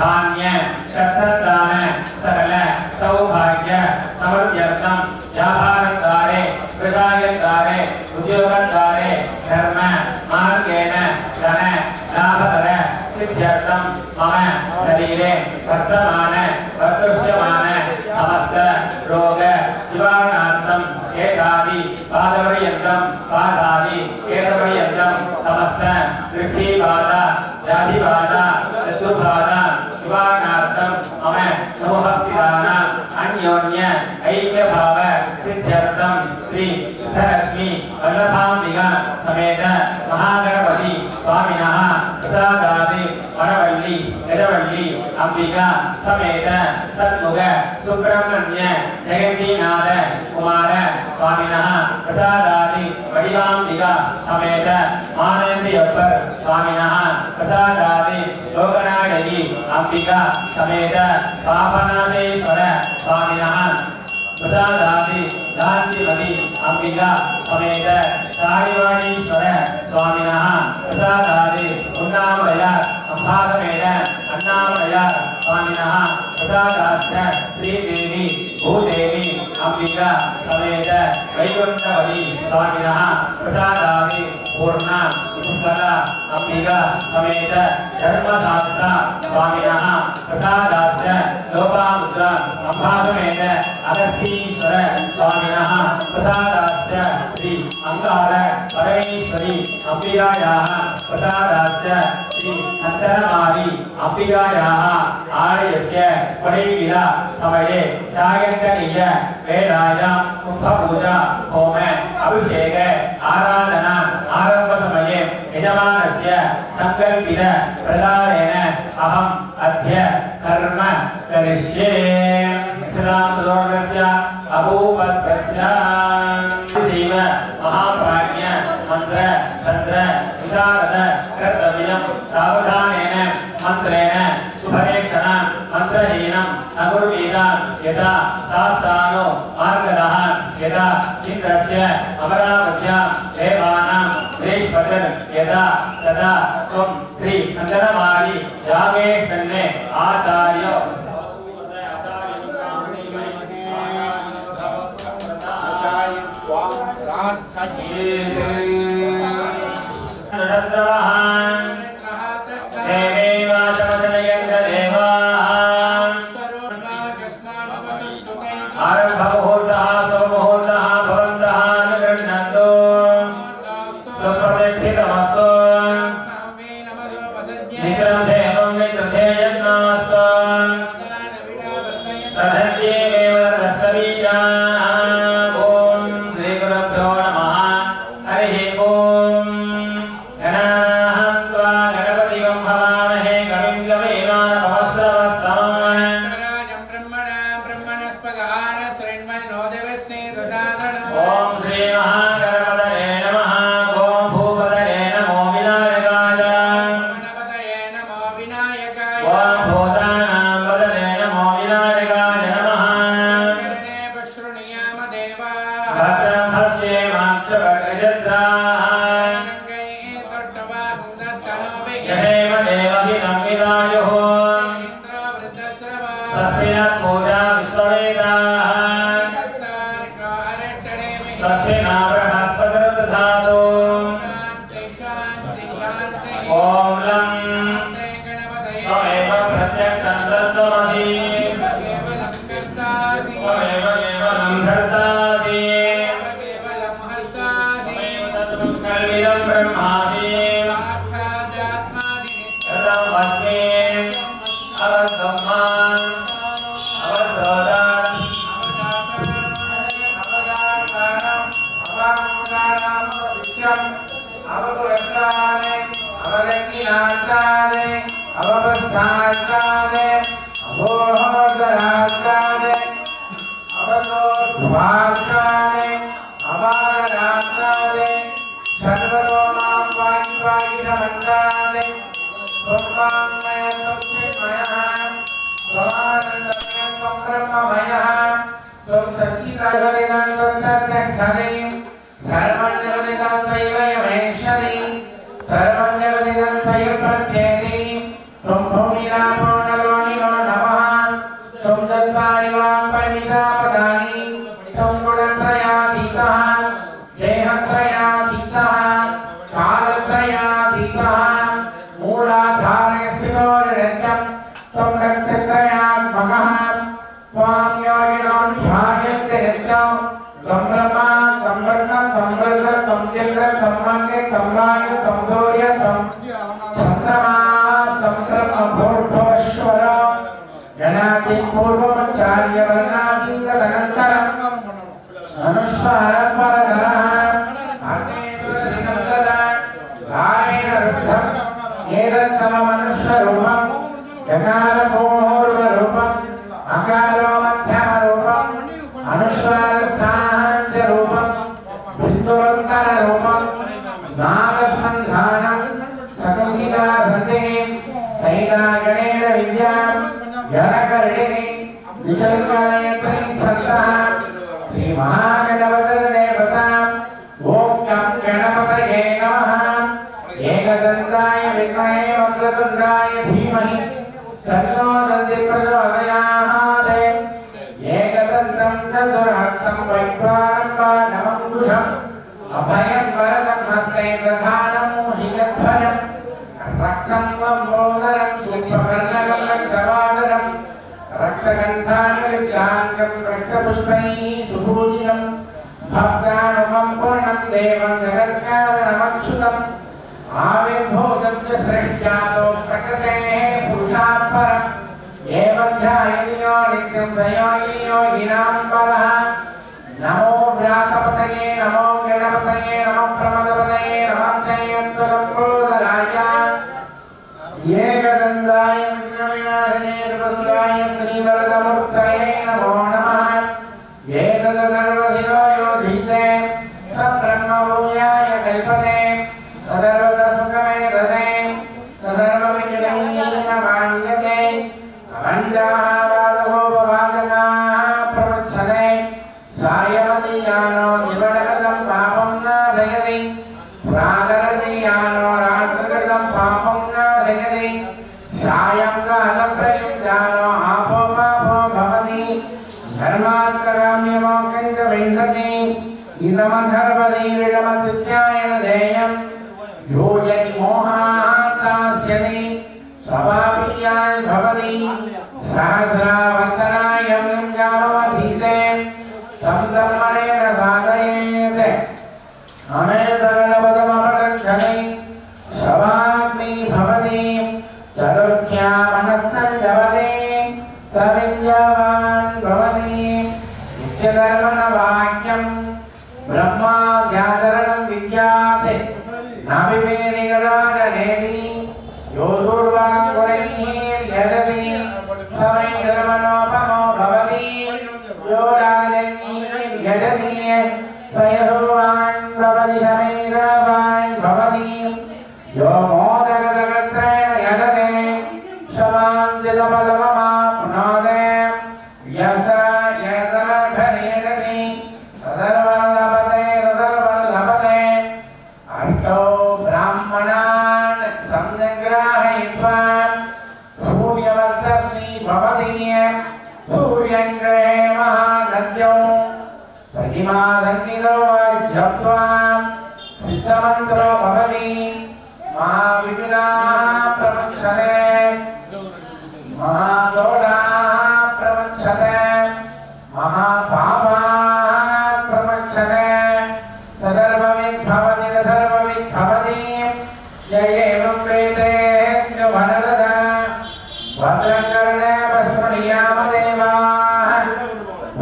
धान्य सत्सत பிரதவல்லி அம்பிகா சமேத சண்முக சுப்பிரமணிய ஜெகந்திநாத குமார சுவாமினா பிரசாதாதி வடிவாம்பிகா சமேத ஆனந்தியப்பர் சுவாமினா பிரசாதாதி லோகநாயகி அம்பிகா சமேத பாபநாதேஸ்வர சுவாமினா பிரசாதாமி காந்திமதி அம்பிகா சமேத சாயிவாணீஸ்வர சுவாமினா பிரசாதாதி உண்ணாமலையார் அம்பாசமேத அண்ணாமலையார் சுவாமினா பிரசாதாஸ்த ஸ்ரீதேவி பூதேவி அம்பிகா சமேத வைகுண்டவதி சுவாமினா பிரசாதாதி பூர்ணா புஷ்கரா அம்பிகா சமேத தர்மசாஸ்தா சுவாமினா பிரசாதாஸ்த லோபாமுத்ரா அம்பாசமேத அகஸ்தி ஈஸ்வர சுவாமினா பிரசாதாச்ச ஸ்ரீ அங்கார பரமேஸ்வரி அம்பிகாயாக பிரசாதாச்ச ஸ்ரீ சந்தனமாரி அம்பிகாயாக ஆலயஸ்ய கொடைவிழா சமயே சாயந்தனிய வேலாயா கும்பபூஜா ஹோம அபிஷேக ஆராதனா ஆரம்ப சமயே यजमानस्य सङ्कल्पित प्रकारेण अहम् अद्य कर्म करिष्ये दक्षिणान्तलोकस्य अभूपस्तस्य शिव महाप्राज्ञ मन्त्र तन्त्र विशारद कर्तव्यं सावधानेन मन्त्रेण सुभरेक्षण मन्त्रहीनं न कुर्वीदान् यदा शास्त्रानो मार्गदः यदा इन्द्रस्य अमरावत्यां देवानां ग्रीष्मतिर्यदा तदा భద్రం పశ్యేమాక్షగజత్రాः भोर्भोश्वर गणादिं पूर्वमचार्य वर्णादिन्दनन्तरम् धनुष्वार परधरः धारेण रुद्धम् एतत्तव मनुष्यरूपम् गकारपोः మహాగణపతనే ప్రతాం ఓం కం గణపతయే నమః. ఏకదంతాయ విద్మహే వక్రతుండాయ ధీమహి. తన్నో నంది ప్రచోదయాత్ ఏకదంతం చతురాక్షం వైపారం వానమంకుశం అభయం వరదం హస్తే ప్రధానం మూషికధ్వజం రక్తం లంబోదరం సూర్యపర్ణకం రక్తవాదనం. రక్తగంధానులిప్తాంగం రక్తపుష్పై సుభూజి నిత్యం దయాళి యోగినాం పరః నమో వ్రాతపతయే నమో గణపతయే నమో ప్రమదపతయే నమంతయంతులంబోధరాయ ఏకదందాయ విజ్ఞానాయ నిర్బంధాయ త్రివరదమూర్తయే నమో కల్పతే アメン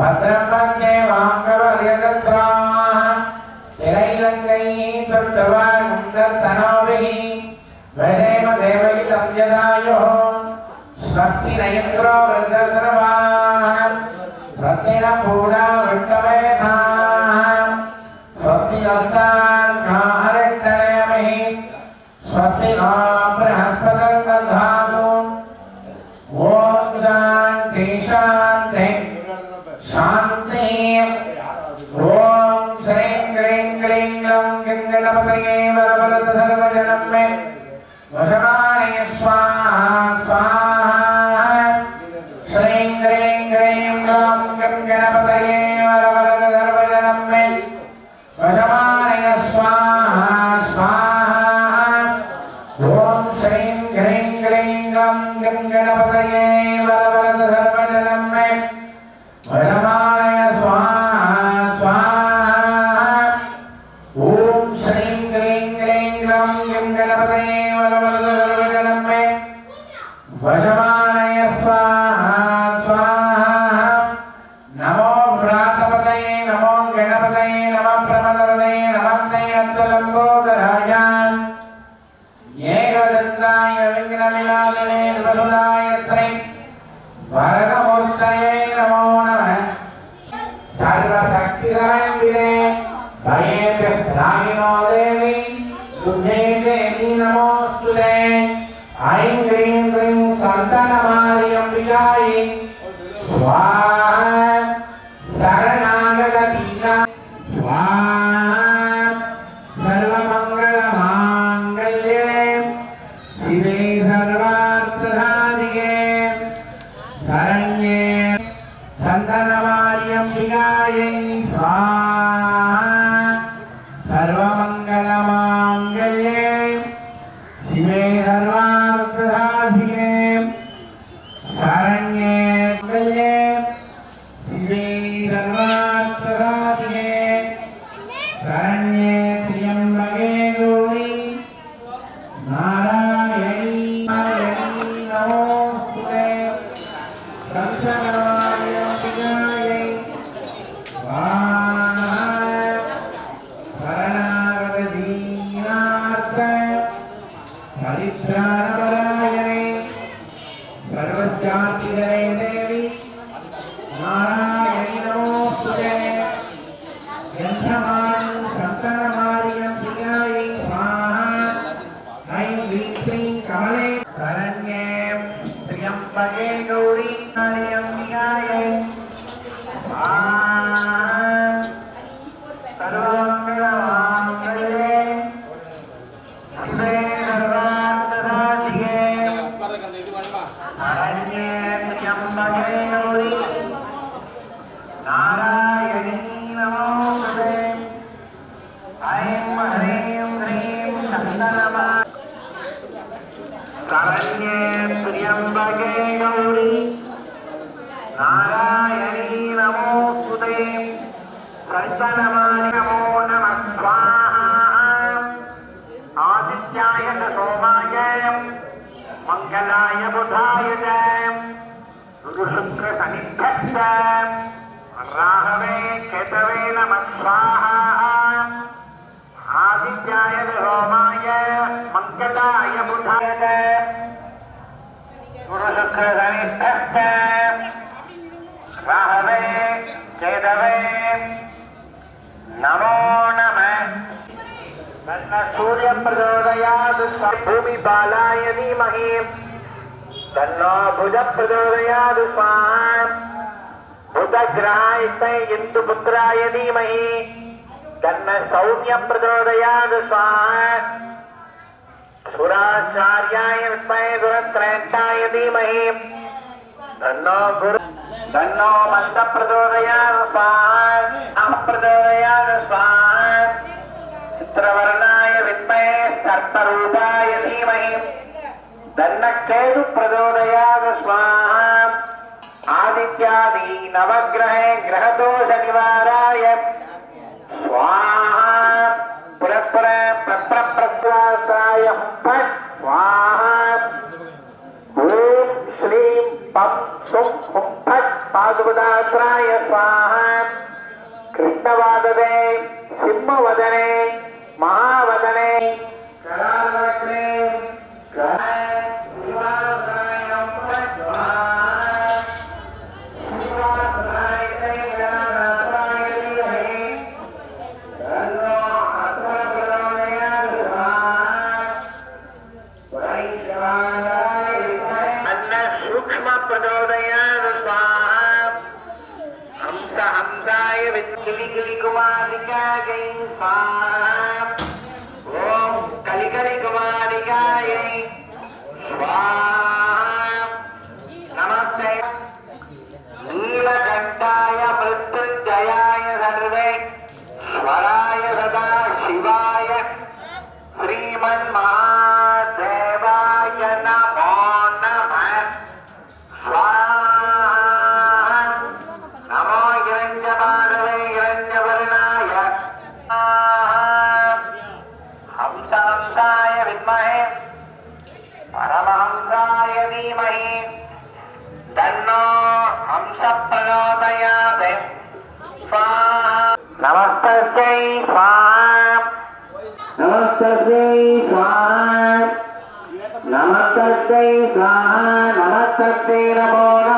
பத்ரமங்கே வாங்கவரியதத்ராம திரைலங்கை தொட்டவா குந்தர் தனோபிஹி வதேம தேவகி தம்யதாயோ ஸ்வஸ்தி நயத்ரோ விருத்தசரவான் ரத்தின பூடா விட்டவேதான் ஸ்வஸ்தி நந்தா ह्रीं ह्रीं गं गणपतये ಹೇಳ್ತಾರೆ ಭಾರತ समुदायजाम् गुरुशुक्रसनिध्यक्षाम् राहवे केतवे नमः स्वाहा आदित्याय रोमाय मङ्गलाय बुधाय गुरुशुक्रसनिध्यक्ष राहवे केतवे नमो नमः सूर्य प्रचोदयाद भूमि बालाय धीमहे తన్నో భుజ ప్రచోదయాత్ స్వాహా బుధగ్రహాయ ఇందు పుత్రాయ ధీమహి తన్న సౌమ్య ప్రచోదయాత్ స్వాహా సురాచార్యాయ విద్మహే గురత్రేష్టాయ ధీమహి తన్నో గురు తన్నో మంద ప్రచోదయాత్ స్వాహా ప్రచోదయాత్ స్వాహా చిత్రవర్ణాయ విద్మహే సర్పరూపాయ ధీమహి దన్నకేతు ప్రచోదయాద స్వాహా. ఆదిత్యాది నవగ్రహే గ్రహదోష నివారాయ. స్వాహా. పురపుర ప్రప్ర ప్రత్యాసాయ ఫట్ స్వాహా. ఓం శ్రీం పం సుం హుం ఫట్ పాదుపదాత్రాయ స్వాహా కృష్ణవాదనే கண்டாய மிருத்யுஞ்சயாய சர்வே ஸ்வராய சதா சிவாய. ஸ்ரீமன் மகா corazón.